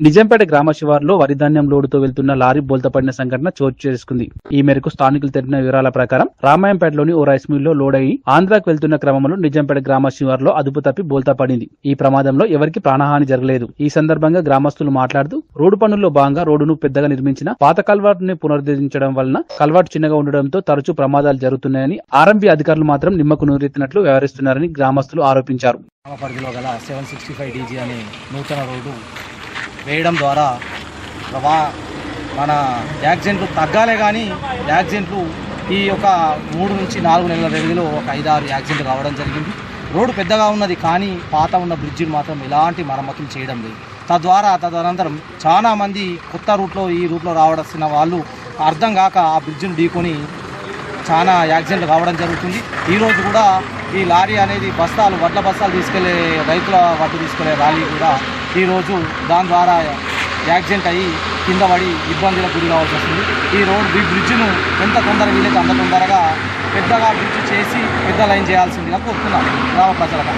నిజాంపేట గ్రామ శివారులో వరిధాన్యం లోడుతో వెళ్తున్న లారీ బోల్తపడిన సంఘటన చోటు చేసుకుంది. ఈ మేరకు స్థానికులు తెలిపిన వివరాల ప్రకారం రామాయంపేటలోని ఓ రైస్ మిల్లో లోడ్ అయి ఆంధ్రాకు వెళ్తున్న క్రమంలో నిజంపేట గ్రామ శివారులో అదుపు తప్పి బోల్తా పడింది. ఈ ప్రమాదంలో ఎవరికి ప్రాణహాని జరగలేదు. ఈ సందర్భంగా గ్రామస్తులు మాట్లాడుతూ రోడ్డు పనుల్లో భాగంగా రోడ్డును పెద్దగా నిర్మించిన పాత కల్వాటుని పునరుద్ధరించడం వలన కల్వాటు చిన్నగా ఉండడంతో తరచూ ప్రమాదాలు జరుగుతున్నాయని ఆర్ఎంపీ అధికారులు మాత్రం నిమ్మకు నూరెత్తినట్లు వ్యవహరిస్తున్నారని గ్రామస్తులు ఆరోపించారు. పరిధిలో గల సెవెన్ సిక్స్టీ ఫైవ్ డీజీ అనే నూతన రోడ్డు వేయడం ద్వారా వా మన యాక్సిడెంట్లు తగ్గాలే కానీ యాక్సిడెంట్లు ఈ యొక్క మూడు నుంచి నాలుగు నెలల వ్యవధిలో ఒక ఐదారు యాక్సిడెంట్లు కావడం జరిగింది. రోడ్డు పెద్దగా ఉన్నది కానీ పాత ఉన్న బ్రిడ్జిని మాత్రం ఎలాంటి మరమ్మతులు చేయడం లేదు. తద్వారా తదనంతరం చాలామంది కొత్త రూట్లో ఈ రూట్లో రావాల్సిన వాళ్ళు అర్థం కాక ఆ బ్రిడ్జిని ఢీకొని చాలా యాక్సిడెంట్లు కావడం జరుగుతుంది. ఈరోజు కూడా ఈ లారీ అనేది బస్తాలు వడ్ల బస్తాలు తీసుకెళ్ళే రైతుల వడ్డు తీసుకెళ్ళే ర్యాలీ కూడా ఈరోజు దాని ద్వారా యాక్సిడెంట్ అయ్యి కింద పడి ఇబ్బందులకు గురి కావాల్సి వస్తుంది. ఈ రోడ్ ఈ బ్రిడ్జ్ను ఎంత తొందరగా వీలైతే అంత తొందరగా పెద్దగా బ్రిడ్జ్ చేసి పెద్ద లైన్ చేయాల్సిందిగా కోరుతున్నాం. గ్రామ ప్రజలకు.